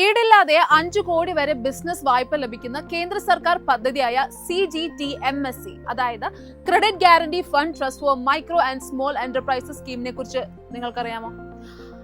ഈടില്ലാതെ അഞ്ചു കോടി വരെ ബിസിനസ് വായ്പ ലഭിക്കുന്ന കേന്ദ്ര സർക്കാർ പദ്ധതിയായ C G T M S C അതായത് credit guarantee fund trust for micro and small enterprises സ്കീമിനെ കുറിച്ച് നിങ്ങൾക്കറിയാമോ?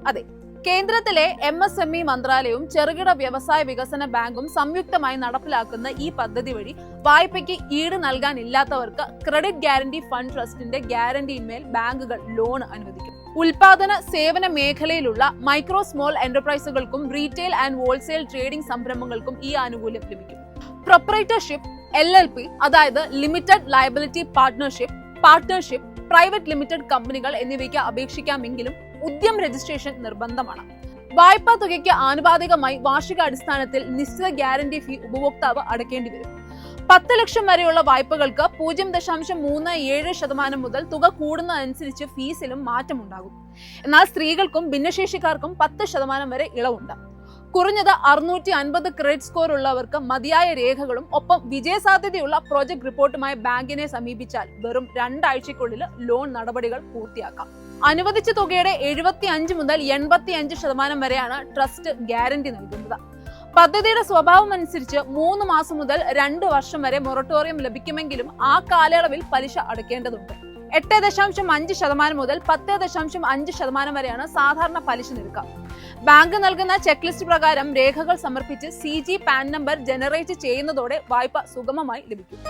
അതെ കേന്ദ്രത്തിലെ എം എസ് എം ഇ മന്ത്രാലയവും ചെറുകിട വ്യവസായ വികസന ബാങ്കും സംയുക്തമായി നടപ്പിലാക്കുന്ന ഈ പദ്ധതി വഴി വായ്പയ്ക്ക് ഈട് നൽകാനില്ലാത്തവർക്ക് ക്രെഡിറ്റ് ഗ്യാരണ്ടി ഫണ്ട് ട്രസ്റ്റിന്റെ ഗ്യാരണ്ടിയിന്മേൽ ബാങ്കുകൾ ലോൺ അനുവദിക്കും. ഉൽപാദന സേവന മേഖലയിലുള്ള മൈക്രോ സ്മോൾ എന്റർപ്രൈസുകൾക്കും റീറ്റെയിൽ ആൻഡ് ഹോൾസെയിൽ ട്രേഡിംഗ് സംരംഭങ്ങൾക്കും ഈ ആനുകൂല്യം ലഭിക്കും. പ്രൊപ്പറേറ്റർഷിപ്പ് എൽ എൽ പി അതായത് limited liability partnership partnership private limited കമ്പനികൾ എന്നിവയ്ക്ക് അപേക്ഷിക്കാമെങ്കിലും ഉദ്യം രജിസ്ട്രേഷൻ നിർബന്ധമാണ്. വായ്പാ തുകയ്ക്ക് ആനുപാതികമായി വാർഷികാടിസ്ഥാനത്തിൽ നിശ്ചിത ഗ്യാരണ്ടി ഫീ ഉപഭോക്താവ് അടക്കേണ്ടി വരും. പത്ത് ലക്ഷം വരെയുള്ള വായ്പകൾക്ക് പൂജ്യം ദശാംശം മൂന്ന് ഏഴ് ശതമാനം മുതൽ തുക കൂടുന്നതനുസരിച്ച് ഫീസിലും മാറ്റമുണ്ടാകും. എന്നാൽ സ്ത്രീകൾക്കും ഭിന്നശേഷിക്കാർക്കും പത്ത് ശതമാനം വരെ ഇളവുണ്ട്. കുറഞ്ഞത് അറുന്നൂറ്റി അൻപത് ക്രെഡിറ്റ് സ്കോർ ഉള്ളവർക്ക് മതിയായ രേഖകളും ഒപ്പം വിജയസാധ്യതയുള്ള പ്രോജക്ട് റിപ്പോർട്ടുമായി ബാങ്കിനെ സമീപിച്ചാൽ വെറും രണ്ടാഴ്ചയ്ക്കുള്ളിൽ ലോൺ നടപടികൾ പൂർത്തിയാക്കാം. അനുവദിച്ച തുകയുടെ എഴുപത്തി അഞ്ച് മുതൽ എൺപത്തി അഞ്ച് ശതമാനം വരെയാണ് ട്രസ്റ്റ് ഗ്യാരണ്ടി നൽകുന്നത്. പദ്ധതിയുടെ സ്വഭാവം അനുസരിച്ച് മൂന്ന് മാസം മുതൽ രണ്ട് വർഷം വരെ മൊറട്ടോറിയം ലഭിക്കുമെങ്കിലും ആ കാലയളവിൽ പലിശ അടയ്ക്കേണ്ടതുണ്ട്. എട്ട് ദശാംശം അഞ്ച് ശതമാനം മുതൽ പത്ത് ദശാംശം അഞ്ച് ശതമാനം വരെയാണ് സാധാരണ പലിശ നിരക്ക്. ബാങ്ക് നൽകുന്ന ചെക്ക് ലിസ്റ്റ് പ്രകാരം രേഖകൾ സമർപ്പിച്ച് സി പാൻ നമ്പർ ജനറേറ്റ് ചെയ്യുന്നതോടെ വായ്പ സുഗമമായി ലഭിക്കും.